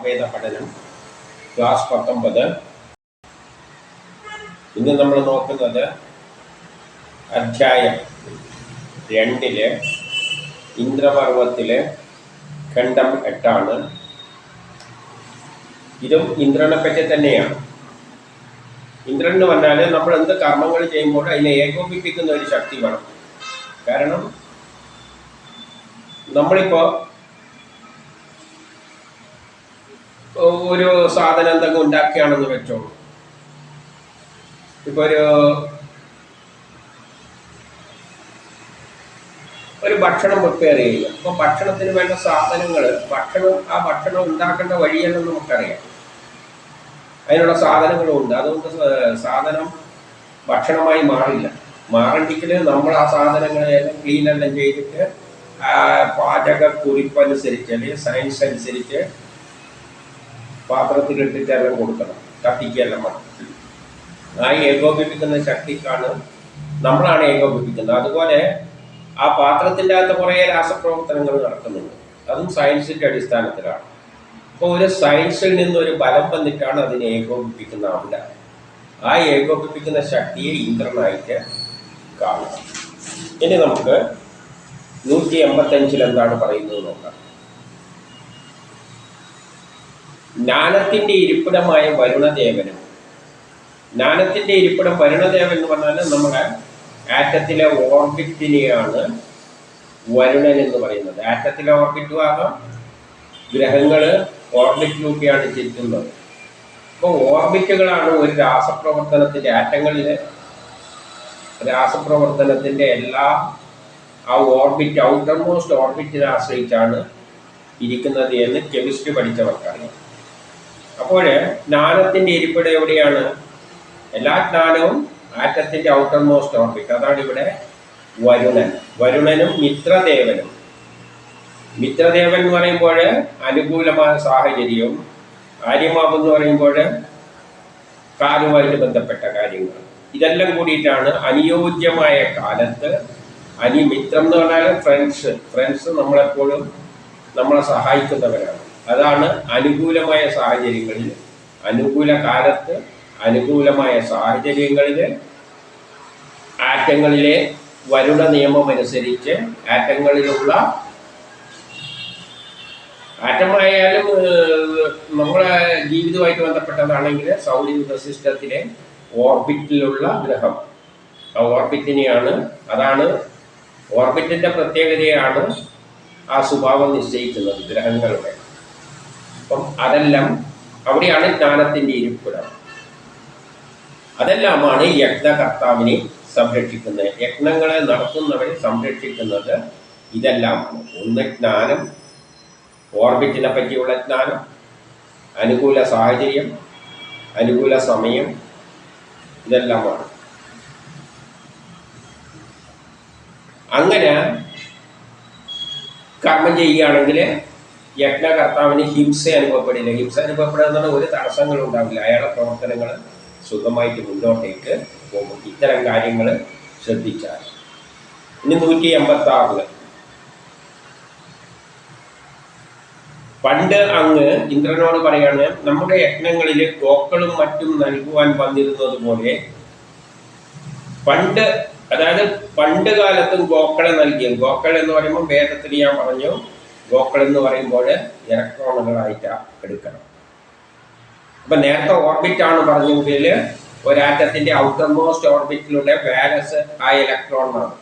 സാമവേദ പഠനം ക്ലാസ് പത്തൊമ്പത്. ഇന്ന് നമ്മൾ നോക്കുന്നത് അധ്യായം രണ്ടിൽ ഇന്ദ്രപർവത്തിലെ ഖണ്ഡം എട്ടാണ്. ഇതും ഇന്ദ്രനെ പറ്റി തന്നെയാണ്. ഇന്ദ്രൻ എന്ന് പറഞ്ഞാൽ നമ്മൾ എന്ത് കർമ്മങ്ങൾ ചെയ്യുമ്പോൾ അതിനെ ഏകോപിപ്പിക്കുന്ന ഒരു ശക്തി വേണം. കാരണം നമ്മളിപ്പോ ഒരു സാധനം എന്തെങ്കിലും ഉണ്ടാക്കുകയാണെന്ന് വെച്ചോളൂ. ഇപ്പൊ ഒരു ഒരു ഭക്ഷണം പ്രിപ്പയർ ചെയ്യുക. അപ്പൊ ഭക്ഷണത്തിന് വേണ്ട സാധനങ്ങൾ ഭക്ഷണം ആ ഭക്ഷണം ഉണ്ടാക്കേണ്ട വഴിയെല്ലാം നമുക്കറിയാം. അതിനുള്ള സാധനങ്ങളും ഉണ്ട്. അതുകൊണ്ട് സാധനം ഭക്ഷണമായി മാറില്ല. മാറണ്ടെങ്കിൽ നമ്മൾ ആ സാധനങ്ങളെല്ലാം ക്ലീനെല്ലാം ചെയ്തിട്ട് പാചക കുറിപ്പനുസരിച്ച് അല്ലെങ്കിൽ സയൻസ് അനുസരിച്ച് പാത്രത്തിലിട്ടിട്ട് എല്ലാം കൊടുക്കണം. കത്തിക്കെല്ലാം ആ ഏകോപിപ്പിക്കുന്ന ശക്തിക്കാണ് നമ്മളാണ് ഏകോപിപ്പിക്കുന്നത് അതുപോലെ ആ പാത്രത്തിന്റെ അകത്ത് കുറേ രാസപ്രവർത്തനങ്ങൾ നടക്കുന്നുണ്ട്. അതും സയൻസിന്റെ അടിസ്ഥാനത്തിലാണ്. അപ്പോൾ ഒരു സയൻസിൽ നിന്ന് ഒരു ബലം വന്നിട്ടാണ് അതിനെ ഏകോപിപ്പിക്കുന്ന ആവില്ല. ആ ഏകോപിപ്പിക്കുന്ന ശക്തിയെ ഇന്ദ്രനായിട്ട് കാണുക. ഇനി നമുക്ക് നൂറ്റി എൺപത്തഞ്ചിൽ എന്താണ് പറയുന്നത് നോക്കാം. ജ്ഞാനത്തിന്റെ ഇരിപ്പിടമായ വരുണദേവനും. ജ്ഞാനത്തിന്റെ ഇരിപ്പിടം വരുണദേവൻ എന്ന് പറഞ്ഞാൽ നമ്മുടെ ആറ്റത്തിലെ ഓർബിറ്റിനെയാണ് വരുണൻ എന്ന് പറയുന്നത്. ആറ്റത്തിലെ ഓർബിറ്റും ആകാം ഗ്രഹങ്ങൾ ഓർബിറ്റിലൂടെയാണ് ചുറ്റുന്നത്. അപ്പോൾ ഓർബിറ്റുകളാണ് ഒരു രാസപ്രവർത്തനത്തിന്റെ ആറ്റങ്ങളിൽ രാസപ്രവർത്തനത്തിന്റെ എല്ലാ ആ ഓർബിറ്റ് ഔട്ടർ മോസ്റ്റ് ഓർബിറ്റിനെ ആശ്രയിച്ചാണ് ഇരിക്കുന്നത് എന്ന് കെമിസ്ട്രി പഠിച്ചവർക്കറിയാം. അപ്പോൾ ജ്ഞാനത്തിന്റെ ഇരിപ്പിടം എവിടെയാണ്? എല്ലാ ജ്ഞാനവും ആറ്റത്തിന്റെ ഔട്ടർ മോസ്റ്റ് ഓർബിറ്റ് അതാണ് ഇവിടെ വരുണൻ. വരുണനും മിത്രദേവനും. മിത്രദേവൻ എന്ന് പറയുമ്പോൾ അനുകൂലമായ സാഹചര്യവും ആര്യമാവ് എന്ന് പറയുമ്പോൾ കാലുമായിട്ട് ബന്ധപ്പെട്ട കാര്യങ്ങൾ ഇതെല്ലാം കൂടിയിട്ടാണ് അനുയോജ്യമായ കാലത്ത് അനി മിത്രം എന്ന് പറഞ്ഞാൽ ഫ്രണ്ട്സ് ഫ്രണ്ട്സ് നമ്മളെപ്പോഴും നമ്മളെ സഹായിക്കുന്നവരാണ്. അതാണ് അനുകൂലമായ സാഹചര്യങ്ങളിൽ അനുകൂല കാലത്ത് അനുകൂലമായ സാഹചര്യങ്ങളിൽ ആറ്റങ്ങളിലെ വരുണ നിയമം അനുസരിച്ച് ആറ്റങ്ങളിലുള്ള ആറ്റമായാലും നമ്മുടെ നമ്മളെ ജീവിതവുമായിട്ട് ബന്ധപ്പെട്ടതാണെങ്കിൽ സൗരയുദ്ധ സിസ്റ്റത്തിലെ ഓർബിറ്റിലുള്ള ഗ്രഹം. ആ ഓർബിറ്റിനെയാണ് അതാണ് ഓർബിറ്റിന്റെ പ്രത്യേകതയാണ് ആ സ്വഭാവം നിശ്ചയിക്കുന്നത് ഗ്രഹങ്ങളുടെ. അപ്പം അതെല്ലാം അവിടെയാണ് ജ്ഞാനത്തിന്റെ ഇരിപ്പിടം. അതെല്ലാമാണ് യജ്ഞകർത്താവിനെ സംരക്ഷിക്കുന്നത്. യജ്ഞങ്ങളെ നടത്തുന്നവരെ സംരക്ഷിക്കുന്നത് ഇതെല്ലാമാണ്. ഒന്ന് ജ്ഞാനം ഓർബിറ്റിനെ പറ്റിയുള്ള ജ്ഞാനം അനുകൂല സാഹചര്യം അനുകൂല സമയം ഇതെല്ലാമാണ്. അങ്ങനെ കർമ്മം ചെയ്യുകയാണെങ്കിൽ യജ്ഞകർത്താവിന് ഹിംസ അനുഭവപ്പെടില്ല. ഹിംസ അനുഭവപ്പെടുന്ന ഒരു തടസ്സങ്ങളും ഉണ്ടാവില്ല. അയാളുടെ പ്രവർത്തനങ്ങൾ സുഖമായിട്ട് മുന്നോട്ടേക്ക് പോകും. ഇത്തരം കാര്യങ്ങൾ ശ്രദ്ധിച്ചാൽ. ഇനി നൂറ്റി എൺപത്തി പണ്ട് അങ്ങ് ഇന്ദ്രനോട് പറയാണ് നമ്മുടെ യജ്ഞങ്ങളിൽ ഗോക്കളും മറ്റും നൽകുവാൻ വന്നിരുന്നത് പോലെ പണ്ട് അതായത് പണ്ട് കാലത്തും ഗോക്കളെ നൽകിയത്. ഗോക്കൾ എന്ന് പറയുമ്പോൾ വേദത്തിൽ ഞാൻ പറഞ്ഞു ഗോക്കൾ എന്ന് പറയുമ്പോൾ ഇലക്ട്രോണുകളായിട്ടാണ് എടുക്കണം. അപ്പൊ നേരത്തെ ഓർബിറ്റ് ആണ് പറഞ്ഞെങ്കിൽ ഒരാറ്റത്തിന്റെ ഔട്ടർ മോസ്റ്റ് ഓർബിറ്റിലുള്ള വാലസ് ആ ഇലക്ട്രോണാണ്.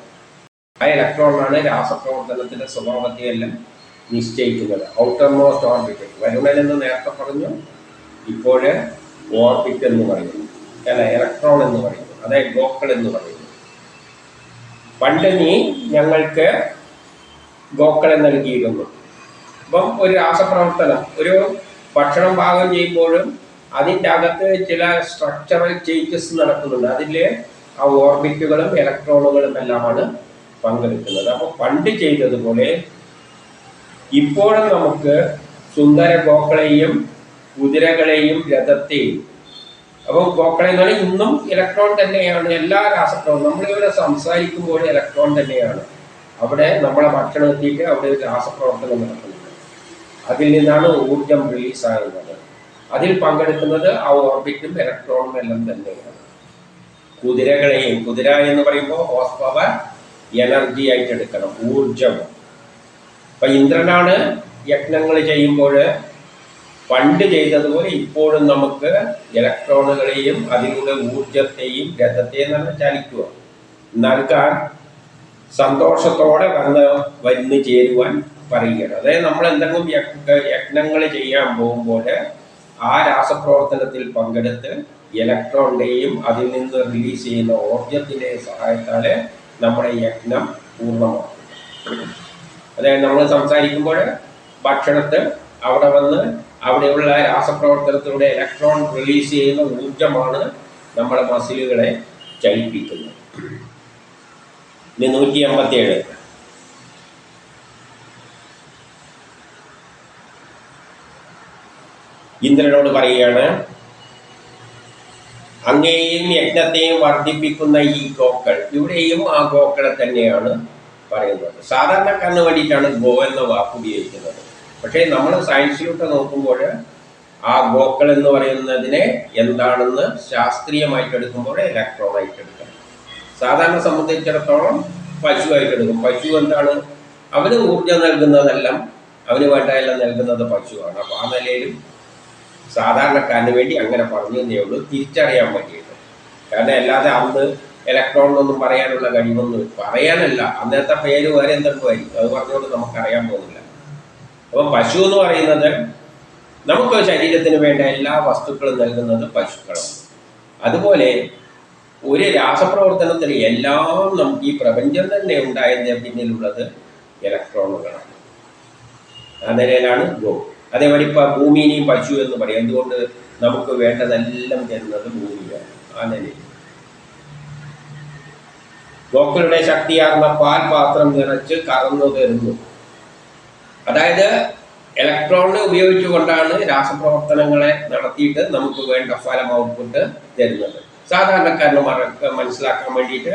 ആ ഇലക്ട്രോണാണ് രാസപ്രവർത്തനത്തിന്റെ സ്വഭാവത്തെയെല്ലാം നിശ്ചയിക്കുന്നത്. Outer most orbit. വരുണൻ എന്ന് നേരത്തെ പറഞ്ഞു ഇപ്പോൾ ഓർബിറ്റ് എന്ന് പറയുന്നു. അല്ല ഇലക്ട്രോൺ എന്ന് പറയുന്നു. അതായത് ഗോക്കൾ എന്ന് പറയുന്നു. പണ്ട് നീ ഞങ്ങൾക്ക് ഗോക്കളെ നൽകിയിരുന്നു. അപ്പം ഒരു രാസപ്രവർത്തനം ഒരു ഭക്ഷണം പാകം ചെയ്യുമ്പോഴും അതിന്റെ അകത്ത് ചില സ്ട്രക്ചറൽ ചേഞ്ചസ് നടക്കുന്നുണ്ട്. അതിൽ ആ ഓർബിറ്റുകളും ഇലക്ട്രോണുകളും എല്ലാമാണ് പങ്കെടുക്കുന്നത്. അപ്പോൾ പണ്ട് ചെയ്തതുപോലെ ഇപ്പോഴും നമുക്ക് സുന്ദര ഗോക്കളെയും കുതിരകളെയും രഥത്തെയും അപ്പോൾ ഗോക്കളെ പറഞ്ഞാൽ ഇന്നും ഇലക്ട്രോൺ തന്നെയാണ് എല്ലാ രാസപ്രവർത്തനം നമ്മളിവിടെ സംസാരിക്കുമ്പോൾ ഇലക്ട്രോൺ തന്നെയാണ്. അവിടെ നമ്മളെ ഭക്ഷണം എത്തിയിട്ട് അവിടെ രാസപ്രവർത്തനം നടക്കുന്നുണ്ട് അതിൽ നിന്നാണ് ഊർജം റിലീസ് ആകുന്നത്. അതിൽ പങ്കെടുക്കുന്നത് ആ ഓർബിറ്റും ഇലക്ട്രോണും എല്ലാം തന്നെയാണ്. കുതിരകളെയും കുതിര എന്ന് പറയുമ്പോൾ ഹോസ് പവർ എനർജി ആയിട്ട് എടുക്കണം ഊർജം ഇപ്പൊ ഇന്ദ്രനാണ് യജ്ഞങ്ങൾ ചെയ്യുമ്പോൾ പണ്ട് ചെയ്തതുപോലെ ഇപ്പോഴും നമുക്ക് ഇലക്ട്രോണുകളെയും അതിലൂടെ ഊർജത്തെയും രഥത്തെയും തന്നെ ചലിക്കുക. നൽകാൻ സന്തോഷത്തോടെ വന്ന് വന്ന് ചേരുവാൻ പറയുകയാണ്. അതായത് നമ്മൾ എന്തെങ്കിലും യജ്ഞങ്ങൾ ചെയ്യാൻ പോകുമ്പോൾ ആ രാസപ്രവർത്തനത്തിൽ പങ്കെടുത്ത് ഇലക്ട്രോണിന്റെയും അതിൽ നിന്ന് റിലീസ് ചെയ്യുന്ന ഊർജത്തിന്റെയും സഹായത്താൽ നമ്മുടെ യജ്ഞം പൂർണമാക്കും. അതായത് നമ്മൾ സംസാരിക്കുമ്പോൾ ഭക്ഷണത്തിൽ അവിടെ വന്ന് അവിടെയുള്ള രാസപ്രവർത്തനത്തിലൂടെ ഇലക്ട്രോൺ റിലീസ് ചെയ്യുന്ന ഊർജമാണ് നമ്മുടെ മസിലുകളെ ചലിപ്പിക്കുന്നത്. ഇനി നൂറ്റി അമ്പത്തി ഇന്ദ്രനോട് പറയുകയാണ് അങ്ങേയും യജ്ഞത്തെയും വർദ്ധിപ്പിക്കുന്ന ഈ ഗോക്കൾ ഇവിടെയും ആ ഗോക്കളെ തന്നെയാണ് പറയുന്നത്. സാധാരണക്കാരന് വേണ്ടിയിട്ടാണ് ഗോ എന്ന വാക്ക് ഉപയോഗിക്കുന്നത്. പക്ഷേ നമ്മൾ സയൻസിലോട്ട് നോക്കുമ്പോൾ ആ ഗോക്കൾ എന്ന് പറയുന്നതിനെ എന്താണെന്ന് ശാസ്ത്രീയമായിട്ട് എടുക്കുമ്പോൾ ഇലക്ട്രോണായിട്ട് എടുക്കണം സാധാരണ സംബന്ധിച്ചിടത്തോളം പശുവായിട്ട് എടുക്കും. പശു എന്താണ്? അവന് ഊർജം നൽകുന്നതെല്ലാം അവന് വേണ്ട എല്ലാം നൽകുന്നത് പശുവാണ്. അപ്പോൾ ആ നിലയിലും സാധാരണക്കാരന് വേണ്ടി അങ്ങനെ പറഞ്ഞു എന്നേ ഉള്ളൂ. തിരിച്ചറിയാൻ പറ്റിയിട്ട് കാരണം അല്ലാതെ അന്ന് ഇലക്ട്രോൺ എന്നൊന്നും പറയാനുള്ള കഴിവൊന്നും പറയാനല്ല. അന്നത്തെ പേര് വേറെ എന്തൊക്കെയായിരിക്കും അത് പറഞ്ഞുകൊണ്ട് നമുക്കറിയാൻ പോകുന്നില്ല. അപ്പോൾ പശു എന്ന് പറയുന്നത് നമുക്ക് ശരീരത്തിന് വേണ്ട എല്ലാ വസ്തുക്കളും നൽകുന്നത് പശുക്കളാണ്. അതുപോലെ ഒരു രാസപ്രവർത്തനത്തിൽ എല്ലാം നമുക്ക് ഈ പ്രപഞ്ചം തന്നെ ഉണ്ടായതിന്റെ പിന്നിലുള്ളത് ഇലക്ട്രോണുകളാണ്. അതിനാണ് ഗോ അതേപോലെ ഇപ്പൊ ഭൂമിനെയും പശു എന്ന് പറയും. എന്തുകൊണ്ട് നമുക്ക് വേണ്ടതെല്ലാം തരുന്നത് ഭൂമിയാണ്. ആ നിലയിൽ. ഗോക്കളുടെ ശക്തിയാർന്ന പാൽ പാത്രം നിറച്ച് കറന്നു തരുന്നു. അതായത് ഇലക്ട്രോണിനെ ഉപയോഗിച്ചുകൊണ്ടാണ് രാസപ്രവർത്തനങ്ങളെ നടത്തിയിട്ട് നമുക്ക് വേണ്ട ഫലം ഔട്ട്പുട്ട് തരുന്നത്. സാധാരണക്കാരന് മറക്ക മനസ്സിലാക്കാൻ വേണ്ടിയിട്ട്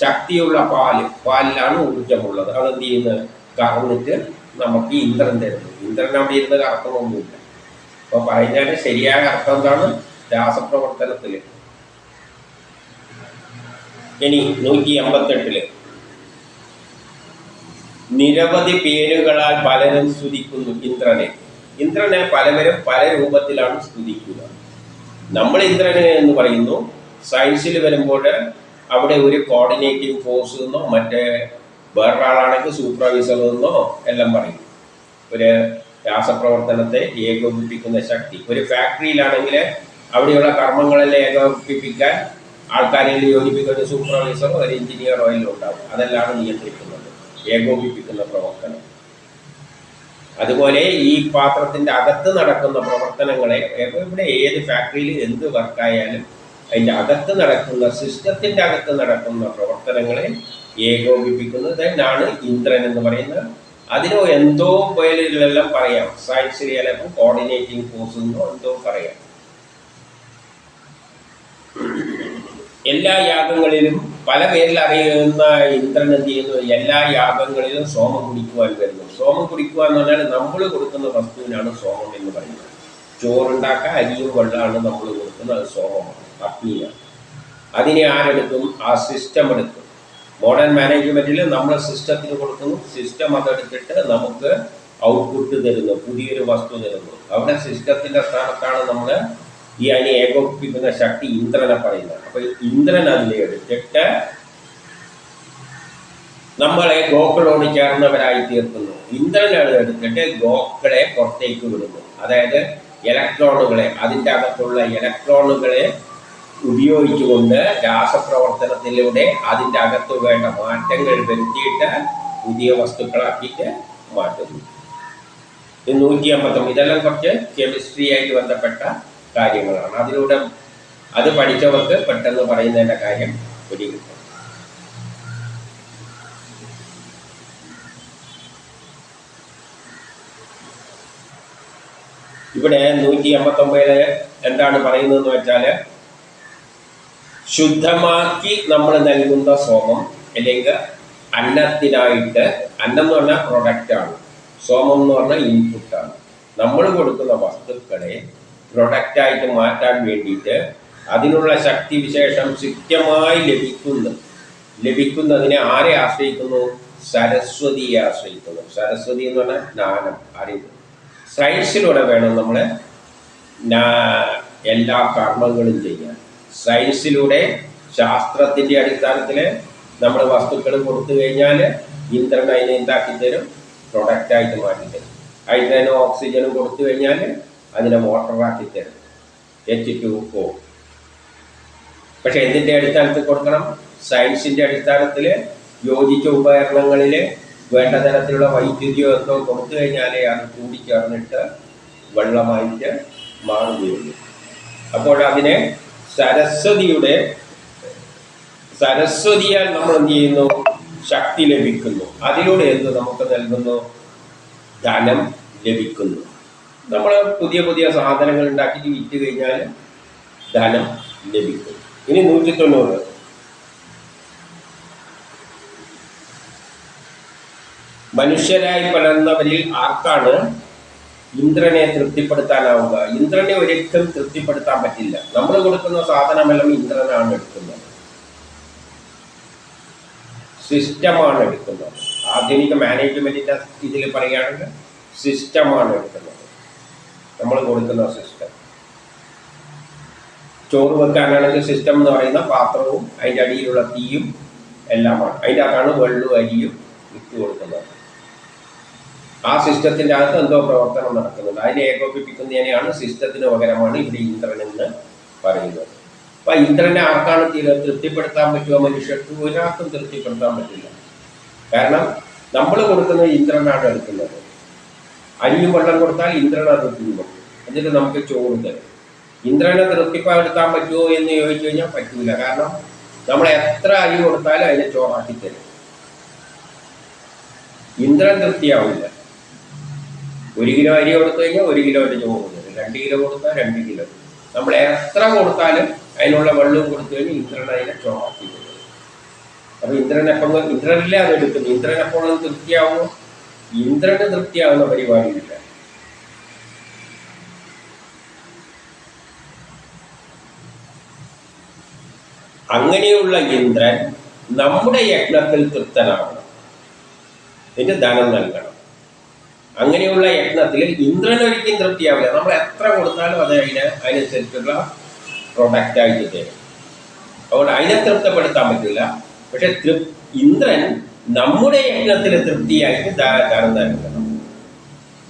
ശക്തിയുള്ള പാൽ പാലിലാണ് ഊർജമുള്ളത്. അതെന്ത് ചെയ്യുന്നത്? കറന്നിട്ട് നമുക്ക് ഇന്ദ്രൻ തരുന്നു. ഇന്ദ്രൻ അവിടെ ഇരുന്ന് കറക്കണമൊന്നുമില്ല അപ്പൊ പറഞ്ഞാൽ ശരിയായ അർത്ഥം എന്താണ്? രാസപ്രവർത്തനത്തിൽ. ഇനി നൂറ്റി എൺപത്തെട്ടിൽ നിരവധി പേരുകളാൽ പലരും സ്തുതിക്കുന്നു ഇന്ദ്രനെ. ഇന്ദ്രനെ പലവരും പല രൂപത്തിലാണ് സ്തുതിക്കുക. നമ്മൾ ഇന്ദ്രനെ എന്ന് പറയുന്നു. സയൻസിൽ വരുമ്പോൾ അവിടെ ഒരു കോർഡിനേറ്റിംഗ് ഫോഴ്സ് എന്നോ മറ്റേ വേറൊരാളാണെങ്കിൽ സൂപ്പർവൈസർ എന്നോ എല്ലാം പറയും. ഒരു രാസപ്രവർത്തനത്തെ ഏകോപിപ്പിക്കുന്ന ശക്തി. ഒരു ഫാക്ടറിയിലാണെങ്കിൽ അവിടെയുള്ള കർമ്മങ്ങളെല്ലാം ഏകോപിപ്പിക്കാൻ ആൾക്കാരെ യോജിപ്പിക്കുന്ന സൂപ്പർവൈസറോ ഒരു എഞ്ചിനീയറോ എല്ലാം ഉണ്ടാവും. അതെല്ലാം നിയന്ത്രിക്കുന്നത്. ഏകോപിപ്പിക്കുന്ന പ്രവർത്തനം. അതുപോലെ ഈ പാത്രത്തിന്റെ അകത്ത് നടക്കുന്ന പ്രവർത്തനങ്ങളെ ഇവിടെ ഏത് ഫാക്ടറിയിൽ എന്ത് വർക്കായാലും അതിന്റെ അകത്ത് നടക്കുന്ന സിസ്റ്റത്തിന്റെ അകത്ത് നടക്കുന്ന പ്രവർത്തനങ്ങളെ ഏകോപിപ്പിക്കുന്നത് തന്നെയാണ് ഇന്ദ്രൻ എന്ന് പറയുന്നത് അതിനോ എന്തോ പേരുകളെല്ലാം പറയാം. ചിലപ്പോൾ കോർഡിനേറ്റിംഗ് ഫോഴ്സ് എന്നോ എന്തോ പറയാം. എല്ലാ യാഗങ്ങളിലും പല പേരിൽ അറിയുന്ന ഇന്ദ്രൻ എന്ത് ചെയ്യുന്നു? എല്ലാ യാഗങ്ങളിലും സോമം കുടിക്കുവാൻ വരുന്നു. സോമം കുടിക്കുക എന്ന് പറഞ്ഞാൽ നമ്മൾ കൊടുക്കുന്ന വസ്തുവിനാണ് സോമം എന്ന് പറയുന്നത്. ചോറുണ്ടാക്കാൻ അരിയും വെള്ളമാണ് നമ്മൾ കൊടുക്കുന്നത്. അത് സോമമാണ്. അഗ്നിയാണ് അതിനെ ആരെടുക്കും? ആ സിസ്റ്റം എടുക്കും. മോഡേൺ മാനേജ്മെന്റിൽ നമ്മൾ സിസ്റ്റത്തിന് കൊടുക്കുന്നു. സിസ്റ്റം അതെടുത്തിട്ട് നമുക്ക് ഔട്ട്പുട്ട് തരുന്നു. പുതിയൊരു വസ്തു തരുന്നു. അവിടെ സിസ്റ്റത്തിന്റെ സ്ഥാനത്താണ് നമ്മൾ ഈ അതിനെ ഏകോപിപ്പിക്കുന്ന ശക്തി ഇന്ദ്രനെ പറയുന്നത്. അപ്പൊ ഇന്ദ്രൻ അതിനെ എടുത്തിട്ട് നമ്മളെ ഗോക്കളോട് ചേർന്നവരായി തീർക്കുന്നു. ഇന്ദ്രനാണ് എടുത്തിട്ട് ഗോക്കളെ പുറത്തേക്ക് വിടുന്നു. അതായത് ഇലക്ട്രോണുകളെ അതിന്റെ അകത്തുള്ള ഇലക്ട്രോണുകളെ ഉപയോഗിച്ചുകൊണ്ട് രാസപ്രവർത്തനത്തിലൂടെ അതിന്റെ അകത്ത് വേണ്ട മാറ്റങ്ങൾ വരുത്തിയിട്ട് പുതിയ വസ്തുക്കളാക്കിയിട്ട് മാറ്റുന്നു. നൂറ്റി അമ്പത്തൊമ്പത് ഇതെല്ലാം കുറച്ച് കെമിസ്ട്രി ആയിട്ട് ബന്ധപ്പെട്ട കാര്യങ്ങളാണ്. അതിലൂടെ അത് പഠിച്ചവർക്ക് പെട്ടെന്ന് പറയുന്നതിന്റെ കാര്യം ഒരു ഇവിടെ നൂറ്റി അമ്പത്തൊമ്പതിൽ എന്താണ് പറയുന്നതെന്ന് വെച്ചാൽ ശുദ്ധമാക്കി നമ്മൾ നൽകുന്ന സോമം അല്ലെങ്കിൽ അന്നത്തിനായിട്ട് അന്നം എന്ന് പറഞ്ഞാൽ പ്രൊഡക്റ്റാണ് സോമം എന്ന് പറഞ്ഞാൽ ഇൻപുട്ടാണ് നമ്മൾ കൊടുക്കുന്ന വസ്തുക്കളെ പ്രൊഡക്റ്റായിട്ട് മാറ്റാൻ വേണ്ടിയിട്ട് അതിനുള്ള ശക്തി വിശേഷം കൃത്യമായി ലഭിക്കുന്നു. ലഭിക്കുന്നതിനെ ആരെ ആശ്രയിക്കുന്നു? സരസ്വതിയെ ആശ്രയിക്കുന്നു. സരസ്വതി എന്ന് പറഞ്ഞാൽ ജ്ഞാനം അറിവ്. സയൻസിലൂടെ വേണം നമ്മൾ എല്ലാ കർമ്മങ്ങളും ചെയ്യാൻ. സയൻസിലൂടെ ശാസ്ത്രത്തിന്റെ അടിസ്ഥാനത്തിൽ നമ്മൾ വസ്തുക്കൾ കൊടുത്തു കഴിഞ്ഞാൽ ഇന്ധനം അതിനെ എന്താക്കി തരും? പ്രൊഡക്റ്റായിട്ട് മാറ്റി തരും. ഹൈഡ്രജനും ഓക്സിജനും കൊടുത്തു കഴിഞ്ഞാൽ അതിനെ മോട്ടറാക്കി തരും. എച്ച് ടു ഒ പക്ഷെ എന്തിന്റെ അടിസ്ഥാനത്തിൽ കൊടുക്കണം? സയൻസിന്റെ അടിസ്ഥാനത്തിൽ യോജിച്ച ഉപകരണങ്ങളിൽ വേണ്ട തരത്തിലുള്ള വൈദ്യുതിയോ എന്തോ കൊടുത്തു കഴിഞ്ഞാലേ അത് കൂടിച്ചേർന്നിട്ട് വെള്ളമായിട്ട് മാറുകയുള്ളൂ. അപ്പോൾ അതിനെ സരസ്വതിയുടെ സരസ്വതിയാൽ നമ്മൾ എന്ത് ചെയ്യുന്നു? ശക്തി ലഭിക്കുന്നു. അതിലൂടെ എന്ത് നമുക്ക് നൽകുന്നു? ധനം ലഭിക്കുന്നു. നമ്മൾ പുതിയ പുതിയ സാധനങ്ങൾ ഉണ്ടാക്കിയിട്ട് വിറ്റ് കഴിഞ്ഞാൽ ധനം ലഭിക്കും. ഇനി നൂറ്റി തൊണ്ണൂറ് മനുഷ്യരായി പിറന്നവരിൽ ആർക്കാണ് ഇന്ദ്രനെ തൃപ്തിപ്പെടുത്താനാവുക. ഇന്ദ്രനെ ഒരിക്കലും തൃപ്തിപ്പെടുത്താൻ പറ്റില്ല. നമ്മൾ കൊടുക്കുന്ന സാധനമെല്ലാം ഇന്ദ്രനാണ് എടുക്കുന്നത്. സിസ്റ്റമാണ് എടുക്കുന്നത്. ആധുനിക മാനേജ്മെന്റിന്റെ ഇതിൽ പറയുകയാണെങ്കിൽ സിസ്റ്റമാണ് എടുക്കുന്നത്. നമ്മൾ കൊടുക്കുന്ന സിസ്റ്റം. ചോറ് വെക്കാനാണെങ്കിൽ സിസ്റ്റം എന്ന് പറയുന്ന പാത്രവും അതിന്റെ അടിയിലുള്ള തീയും എല്ലാമാണ്. അതിന്റെ അകത്താണ് വെള്ളവും അരിയും ഇട്ട് കൊടുക്കുന്നത്. ആ സിസ്റ്റത്തിന്റെ അകത്ത് എന്തോ പ്രവർത്തനം നടക്കുന്നുണ്ട്. അതിനെ ഏകോപിപ്പിക്കുന്നതിനെയാണ് സിസ്റ്റത്തിന് പകരമാണ് ഇവിടെ ഇന്ദ്രൻ എന്ന് പറയുന്നത്. അപ്പൊ ഇന്ദ്രനെ ആർക്കാണ് തൃപ്തിപ്പെടുത്താൻ പറ്റുമോ മനുഷ്യർക്ക് ഒരാൾക്കും തൃപ്തിപ്പെടുത്താൻ പറ്റില്ല. കാരണം നമ്മൾ കൊടുക്കുന്നത് ഇന്ദ്രനാണ് എടുക്കുന്നത്. അരിയും വെള്ളം കൊടുത്താൽ ഇന്ദ്രൻ അത് തിന്നും. എന്നിട്ട് നമുക്ക് ചോറ് തരും. ഇന്ദ്രനെ തൃപ്തിപ്പെടുത്താൻ പറ്റുമോ എന്ന് ചോദിച്ചു കഴിഞ്ഞാൽ പറ്റില്ല കാരണം നമ്മൾ എത്ര അരി കൊടുത്താലും അതിനെ ചോറാക്കി തരും. ഇന്ദ്രൻ തൃപ്തിയാവില്ല. ഒരു കിലോ അരി കൊടുത്തു കഴിഞ്ഞാൽ ഒരു കിലോ അരി ചോറ് തരും രണ്ട് കിലോ കൊടുത്താൽ രണ്ട് കിലോ. നമ്മൾ എത്ര കൊടുത്താലും അതിനുള്ള വെള്ളവും കൊടുത്തു കഴിഞ്ഞാൽ ഇന്ദ്രൻ അതിനെ തരും അപ്പൊ ഇന്ദ്രൻ എപ്പോൾ ഇന്ദ്രനല്ലേ അത് എടുക്കുന്നു ഇന്ദ്രൻ എപ്പോഴും തൃപ്തിയാവുമോ? ഇന്ദ്രന് തൃപ്തിയാവുന്ന പരിപാടിയില്ല അങ്ങനെയുള്ള ഇന്ദ്രൻ നമ്മുടെ യജ്ഞത്തിൽ തൃപ്തനാവണം. എന്നിട്ട് ധനം നൽകണം. അങ്ങനെയുള്ള യത്നത്തിൽ ഇന്ദ്രൻ ഒരിക്കലും തൃപ്തിയാവില്ല. നമ്മൾ എത്ര കൊടുത്താലും അത് അതിന് അതിനനുസരിച്ചുള്ള പ്രൊഡക്റ്റ് ആയിട്ട് തരും അതുകൊണ്ട് അതിനെ തൃപ്തപ്പെടുത്താൻ പറ്റില്ല. പക്ഷെ തൃപ് ഇന്ദ്രൻ നമ്മുടെ യജ്ഞത്തിൽ തൃപ്തിയായിട്ട് ധ- തരണം.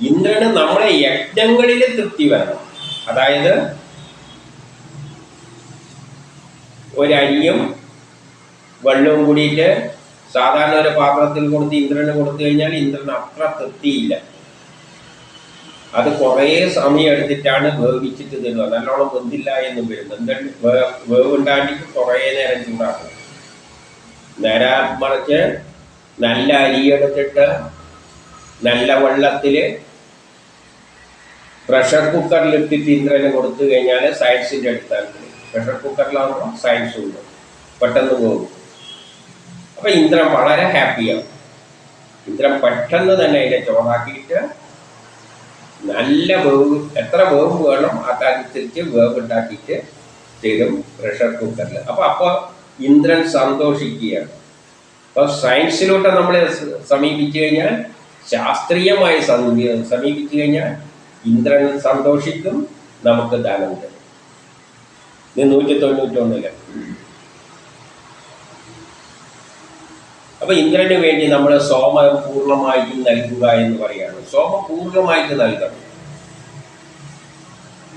ഇന്ദ്രന് നമ്മുടെ യജ്ഞങ്ങളിൽ തൃപ്തി വരണം. അതായത് ഒരരിയും വെള്ളവും കൂടിയിട്ട് സാധാരണ ഒരു പാത്രത്തിൽ കൊടുത്ത് ഇന്ദ്രന് കൊടുത്തു കഴിഞ്ഞാൽ ഇന്ദ്രന് അത്ര തൃപ്തിയില്ല. അത് കുറേ സമയം എടുത്തിട്ടാണ് വേവിച്ചിട്ട് തരുക നല്ലോണം വെന്തില്ല എന്നും വരും വേവ് വേവുണ്ടാണ്ടിട്ട് കുറേ നേരം ചൂടാക്കും. നേരെ മറിച്ച് നല്ല അരിയെടുത്തിട്ട് നല്ല വെള്ളത്തിൽ പ്രഷർ കുക്കറിൽ ഇട്ടിട്ട് ഇന്ദ്രന് കൊടുത്തു കഴിഞ്ഞാൽ സയൻസിന്റെ അടുത്താണ് പ്രഷർ കുക്കറിലാകുമ്പോൾ സയൻസ് ഉണ്ട്. പെട്ടെന്ന് പോകും അപ്പം ഇന്ദ്രൻ വളരെ ഹാപ്പിയാവും ഇന്ദ്രൻ പെട്ടെന്ന് തന്നെ അതിനെ ചോറാക്കിയിട്ട് നല്ല വേവ് എത്ര വേവ് വേണം അതനുസരിച്ച് വേവ് ഉണ്ടാക്കിയിട്ട് തരും പ്രഷർ കുക്കറിൽ അപ്പൊ അപ്പോൾ ഇന്ദ്രൻ സന്തോഷിക്കുകയാണ്. അപ്പോൾ സയൻസിലോട്ട് നമ്മൾ സമീപിച്ചു കഴിഞ്ഞാൽ ശാസ്ത്രീയമായി സമീ- സമീപിച്ചു കഴിഞ്ഞാൽ ഇന്ദ്രൻ സന്തോഷിക്കും നമുക്ക് ദാനം തരും. നൂറ്റി തൊണ്ണൂറ്റൊന്നിൽ അപ്പൊ ഇന്ദ്രന് വേണ്ടി നമ്മൾ സോമം പൂർണമായിട്ടും നൽകുക എന്ന് പറയുകയാണ്. സോമം പൂർണമായിട്ട് നൽകണം.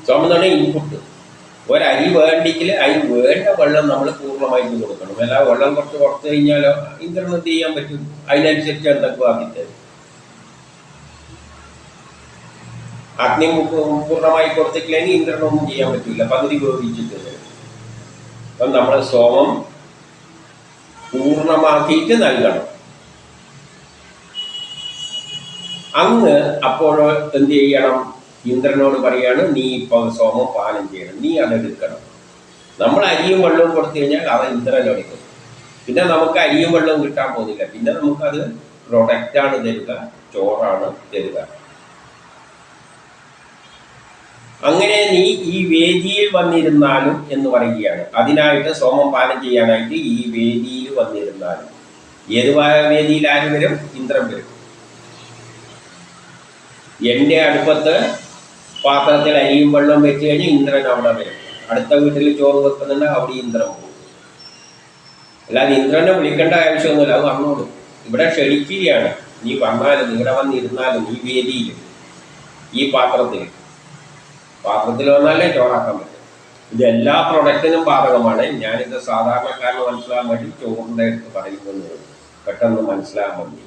സോമം എന്ന് പറഞ്ഞാൽ ഇൻപുട്ട് ഒരരി വേണ്ടെങ്കിൽ അതിന് വേണ്ട വെള്ളം നമ്മൾ പൂർണമായിട്ട് കൊടുക്കണം. അല്ല വെള്ളം കുറച്ച് കുറച്ച് കഴിഞ്ഞാലോ ഇന്ദ്രൻ എന്ത് ചെയ്യാൻ പറ്റും? അതിനനുസരിച്ച് എന്തൊക്കെ ആക്കിത്തരും തരും അഗ്നി പൂർണമായി കൊടുത്തിട്ടില്ലെങ്കിൽ ഇന്ദ്രനൊന്നും ചെയ്യാൻ പറ്റില്ല. പകുതി ഉപയോഗിച്ചിട്ടുണ്ട് അപ്പം നമ്മൾ സോമം പൂർണമാക്കിയിട്ട് നൽകണം. അങ്ങ് അപ്പോൾ എന്ത് ചെയ്യണം? ഇന്ദ്രനോട് പറയാണ് നീ ഇപ്പം സോമം പാലം ചെയ്യണം. നീ അതെടുക്കണം നമ്മൾ അരിയും വെള്ളവും കൊടുത്തു കഴിഞ്ഞാൽ അത് ഇന്ദ്രനെടുക്കും പിന്നെ നമുക്ക് അരിയും വെള്ളവും കിട്ടാൻ പോകുന്നില്ല. പിന്നെ നമുക്കത് പ്രൊഡക്റ്റാണ് തരിക ചോറാണ് തരിക. അങ്ങനെ നീ ഈ വേദിയിൽ വന്നിരുന്നാലും എന്ന് പറയുകയാണ്. അതിനായിട്ട് സോമം പാലം ചെയ്യാനായിട്ട് ഈ വേദിയിൽ വന്നിരുന്നാലും. ഏത് വേദിയിൽ ആര് വരും ഇന്ദ്രൻ വരും. എന്റെ അടുപ്പത്ത് പാത്രത്തിൽ അരിയും വെള്ളം വെച്ച് കഴിഞ്ഞാൽ ഇന്ദ്രൻ അവിടെ വരും. അടുത്ത വീട്ടിൽ ചോറ് വെക്കുന്നുണ്ട് അവിടെ ഇന്ദ്രൻ പോകും. അല്ലാതെ ഇന്ദ്രനെ വിളിക്കേണ്ട ആവശ്യമൊന്നുമില്ല അത് വന്നോളൂ. ഇവിടെ ക്ഷണിക്കുകയാണ്. നീ വന്നാലും ഇവിടെ വന്നിരുന്നാലും ഈ വേദിയിൽ ഈ പാത്രത്തിൽ. പാത്രത്തിൽ വന്നാലേ ചോറാക്കാൻ പറ്റും. ഇത് എല്ലാ പ്രൊഡക്റ്റിനും ബാധകമാണ്. ഞാനിത് സാധാരണക്കാരന് മനസ്സിലാകാൻ വേണ്ടി ചോറിന്റെ അടുത്ത് പറയുന്നത് പെട്ടെന്ന് മനസ്സിലാകാൻ വേണ്ടി.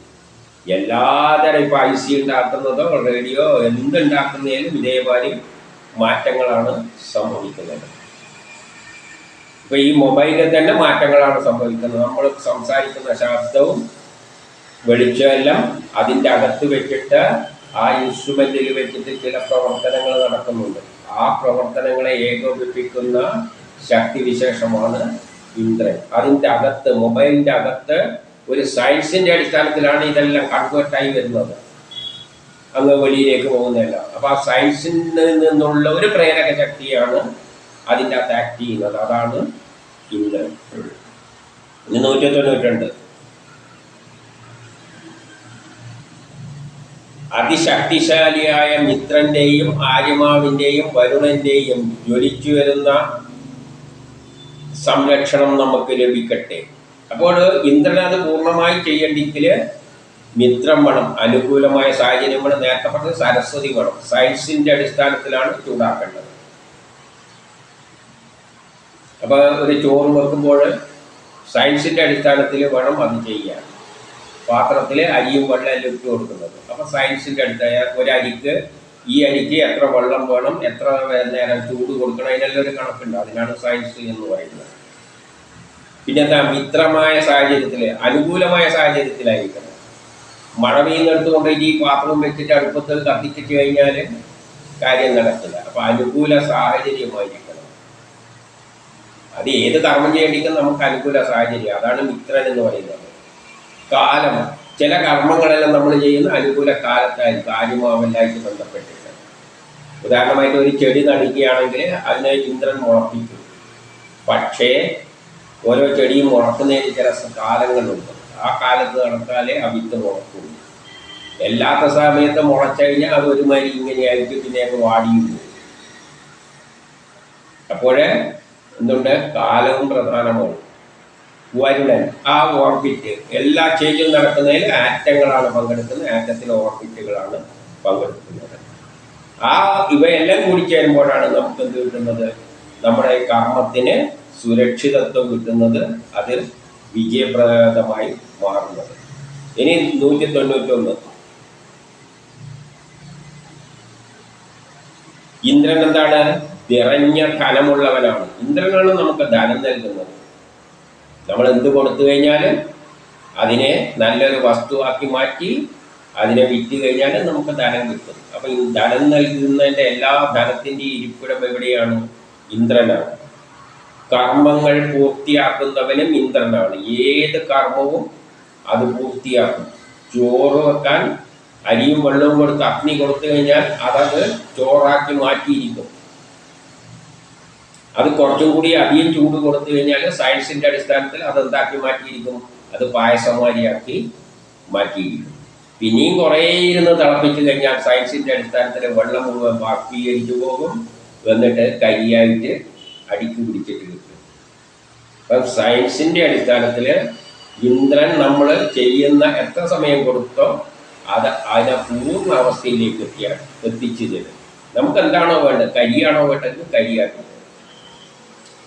എല്ലാതരം ഇപ്പം ഐ സി ഉണ്ടാക്കുന്നതോ റേഡിയോ എന്തുണ്ടാക്കുന്നതിലും ഇതേമാതിരി മാറ്റങ്ങളാണ് സംഭവിക്കുന്നത്. ഇപ്പൊ ഈ മൊബൈലിൽ തന്നെ മാറ്റങ്ങളാണ് സംഭവിക്കുന്നത്. നമ്മൾ സംസാരിക്കുന്ന ശബ്ദവും വെളിച്ചമെല്ലാം അതിന്റെ അകത്ത് വെച്ചിട്ട് ആ ഇൻസ്ട്രുമെന്റിൽ വെച്ചിട്ട് ചില പ്രവർത്തനങ്ങൾ നടക്കുന്നുണ്ട്. ആ പ്രവർത്തനങ്ങളെ ഏകോപിപ്പിക്കുന്ന ശക്തിവിശേഷമാണ് ഇന്ദ്രൻ. അതിന്റെ അകത്ത് മൊബൈലിന്റെ അകത്ത് ഒരു സയൻസിന്റെ അടിസ്ഥാനത്തിലാണ് ഇതെല്ലാം കൺവേർട്ടായി വരുന്നത്. അങ്ങ് വെളിയിലേക്ക് പോകുന്നതല്ല. അപ്പൊ ആ സയൻസിൽ നിന്നുള്ള ഒരു പ്രേരക ശക്തിയാണ് അതിന്റെ അകത്ത് ആക്ട് ചെയ്യുന്നത്. അതാണ് ഇന്ദ്രൻ. ഇനി നൂറ്റി തൊണ്ണൂറ്റിരണ്ട്. അതിശക്തിശാലിയായ മിത്രന്റെയും ആര്യമാവിന്റെയും വരുണന്റെയും ജ്വലിച്ചു വരുന്ന സംരക്ഷണം നമുക്ക് ലഭിക്കട്ടെ. അപ്പോൾ ഇന്ദ്രൻ അത് പൂർണമായി ചെയ്യേണ്ടെങ്കിൽ മിത്രം വേണം. അനുകൂലമായ സാഹചര്യം വേണം നേരത്തെ പറഞ്ഞ സരസ്വതി വേണം. സയൻസിന്റെ അടിസ്ഥാനത്തിലാണ് ചൂടാക്കേണ്ടത്. അപ്പൊ ഒരു ചോറ് വെക്കുമ്പോൾ സയൻസിന്റെ അടിസ്ഥാനത്തിൽ വേണം അത് ചെയ്യാൻ. പാത്രത്തിൽ അരിയും വെള്ളം ഇട്ട് കൊടുക്കുന്നത്. അപ്പൊ സയൻസിന്റെ അടുത്തായ ഒരരിക്ക് ഈ അരിക്ക് എത്ര വെള്ളം വേണം എത്ര നേരം ചൂട് കൊടുക്കണം അതിനെല്ലാം ഒരു കണക്കുണ്ട്. അതിനാണ് സയൻസ് എന്ന് പറയുന്നത്. പിന്നെ എന്താ മിത്രമായ സാഹചര്യത്തിൽ അനുകൂലമായ സാഹചര്യത്തിലായിരിക്കണം. മഴ പെയ്യുന്നിടത്ത് കൊണ്ടുപോയിട്ട് ഈ പാത്രം വെച്ചിട്ട് അടുപ്പത്ത് കത്തിച്ചിട്ട് കഴിഞ്ഞാൽ കാര്യം നടക്കില്ല. അപ്പൊ അനുകൂല സാഹചര്യമായിരിക്കണം. അത് ഏത് കർമ്മം ചെയ്യേണ്ടിക്കും നമുക്ക് അനുകൂല സാഹചര്യം. അതാണ് മിത്രൻ എന്ന് പറയുന്നത്. കാലം. ചില കർമ്മങ്ങളെല്ലാം നമ്മൾ ചെയ്യുന്ന അനുകൂല കാലത്തായിരിക്കും. കാര്യമാവല്ലായിട്ട് ബന്ധപ്പെട്ടിട്ട് ഉദാഹരണമായിട്ട് ഒരു ചെടി നടുകയാണെങ്കിൽ അതിനെ ഇന്ദ്രൻ മുളപ്പിക്കും. പക്ഷേ ഓരോ ചെടിയും മുളക്കുന്നതിന് ചില കാലങ്ങളുണ്ട്. ആ കാലത്ത് നടത്താലേ ആ വിത്ത് മുളക്കുള്ളൂ എല്ലാത്ത സമയത്ത് മുളച്ചു കഴിഞ്ഞാൽ അത് ഒരുമാതിരി ഇങ്ങനെയായിട്ട് പിന്നെ അങ്ങ് വാടിയും അപ്പോഴേ എന്തുണ്ട്? കാലവും പ്രധാനമാണ്. വരുണൻ ആ ഓർബിറ്റ്. എല്ലാ ചേഞ്ചും നടക്കുന്നതിൽ ആറ്റങ്ങളാണ് പങ്കെടുക്കുന്നത്. ആറ്റത്തിലെ ഓർബിറ്റുകളാണ് പങ്കെടുക്കുന്നത്. ആ ഇവയെല്ലാം കൂടി ചേരുമ്പോഴാണ് നമുക്ക് എന്ത് കിട്ടുന്നത്? നമ്മുടെ കർമ്മത്തിന് സുരക്ഷിതത്വം കിട്ടുന്നത് അത് വിജയപ്രദമായി മാറുന്നത്. ഇനി നൂറ്റി തൊണ്ണൂറ്റൊന്ന് ഇന്ദ്രൻ എന്താണ്? നിറഞ്ഞ ധനമുള്ളവനാണ്. ഇന്ദ്രനാണ് നമുക്ക് ധനം നൽകുന്നത്. നമ്മൾ എന്ത് കൊടുത്തു കഴിഞ്ഞാലും അതിനെ നല്ലൊരു വസ്തുവാക്കി മാറ്റി അതിനെ വിറ്റ് കഴിഞ്ഞാൽ നമുക്ക് ധനം കിട്ടും. അപ്പൊ ഈ ധനം നൽകുന്നതിന്റെ എല്ലാ ധനത്തിന്റെ ഇരിപ്പിടം എവിടെയാണ്? ഇന്ദ്രനാണ്. കർമ്മങ്ങൾ പൂർത്തിയാക്കുന്നവനും ഇന്ദ്രനാണ്. ഏത് കർമ്മവും അത് പൂർത്തിയാക്കും. ചോറ് വെക്കാൻ അരിയും വെള്ളവും കൊടുത്ത് അഗ്നി കൊടുത്തു കഴിഞ്ഞാൽ അതത് ചോറാക്കി മാറ്റിയിരിക്കും. അത് കുറച്ചും കൂടി അധികം ചൂട് കൊടുത്തു കഴിഞ്ഞാൽ സയൻസിന്റെ അടിസ്ഥാനത്തിൽ അത് എന്താക്കി മാറ്റിയിരിക്കും? അത് പായസമാരിയാക്കി മാറ്റിയിരിക്കും. പിന്നെയും കുറേ ഇരുന്ന് തിളപ്പിച്ചു കഴിഞ്ഞാൽ സയൻസിന്റെ അടിസ്ഥാനത്തിൽ വെള്ളം മുഴുവൻ ബാഷ്പീകരിച്ചു പോകും. എന്നിട്ട് കരിയായിട്ട് അടിച്ചു പിടിച്ചിട്ട് കിട്ടും അപ്പം സയൻസിന്റെ അടിസ്ഥാനത്തിൽ ഇന്ദ്രൻ നമ്മൾ ചെയ്യുന്ന എത്ര സമയം കൊടുത്തോ അത് അതിനെ പൂർണ അവസ്ഥയിലേക്ക് എത്തിയാണ് എത്തിച്ചു തരും. നമുക്ക് എന്താണോ വേണ്ടത്? കരിയാണോ വേണ്ടത്? കരിയാക്കി.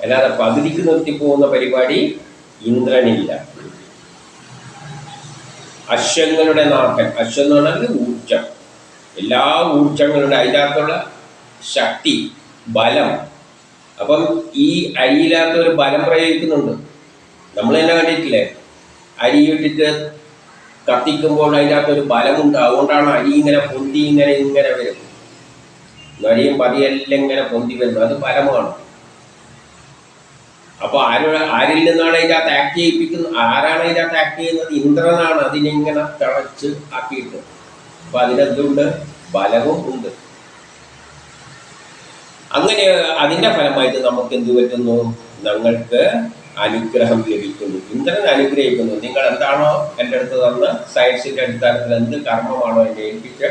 അല്ലാതെ പകുതിക്ക് നിർത്തി പോകുന്ന പരിപാടി ഇന്ദ്രനില്ല. അശ്വങ്ങളുടെ നാട്ടൻ അശ്വം എന്ന് പറഞ്ഞാൽ ഊർജം എല്ലാ ഊർജങ്ങളുടെ അതിനകത്തുള്ള ശക്തി ബലം. അപ്പം ഈ അരിയില്ലാത്ത ഒരു ബലം പ്രയോഗിക്കുന്നുണ്ട്. നമ്മൾ തന്നെ കണ്ടിട്ടില്ലേ? അരി ഇട്ടിട്ട് കത്തിക്കുമ്പോൾ അതിനകത്ത് ഒരു ബലമുണ്ട്. അതുകൊണ്ടാണ് അരി ഇങ്ങനെ പൊന്തി ഇങ്ങനെ ഇങ്ങനെ വരുന്നത് അരിയും പതിയെല്ലാം ഇങ്ങനെ പൊന്തി വരുന്നത് അത് ബലമാണ് അപ്പൊ ആരോ ആരിൽ നിന്നാണ് ഇതിനകത്ത് ആക്ട് ചെയ്യിപ്പിക്കുന്നത് ആരാണ് ഇതിനകത്ത് ആക്ട് ചെയ്യുന്നത്? ഇന്ദ്രനാണ് അതിനിങ്ങനെ തിളച്ച് ആക്കിയിട്ട്. അപ്പൊ അതിനെന്തുണ്ട്? ബലവും ഉണ്ട്. അങ്ങനെ അതിന്റെ ഫലമായിട്ട് നമുക്ക് എന്ത് പറ്റുന്നു? ഞങ്ങൾക്ക് അനുഗ്രഹം ലഭിക്കുന്നു. ഇന്ദ്രൻ അനുഗ്രഹിക്കുന്നു. നിങ്ങൾ എന്താണോ എന്റെ അടുത്ത് തന്ന് സയൻസിന്റെ അടിസ്ഥാനത്തിൽ എന്ത് കർമ്മമാണോ എന്നെ ഏൽപ്പിച്ച്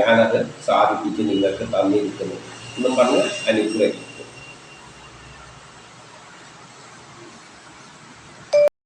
ഞാനത് സാധിപ്പിച്ച് നിങ്ങൾക്ക് തന്നിരിക്കുന്നു. എന്നും പറഞ്ഞ് അനുഗ്രഹിക്കും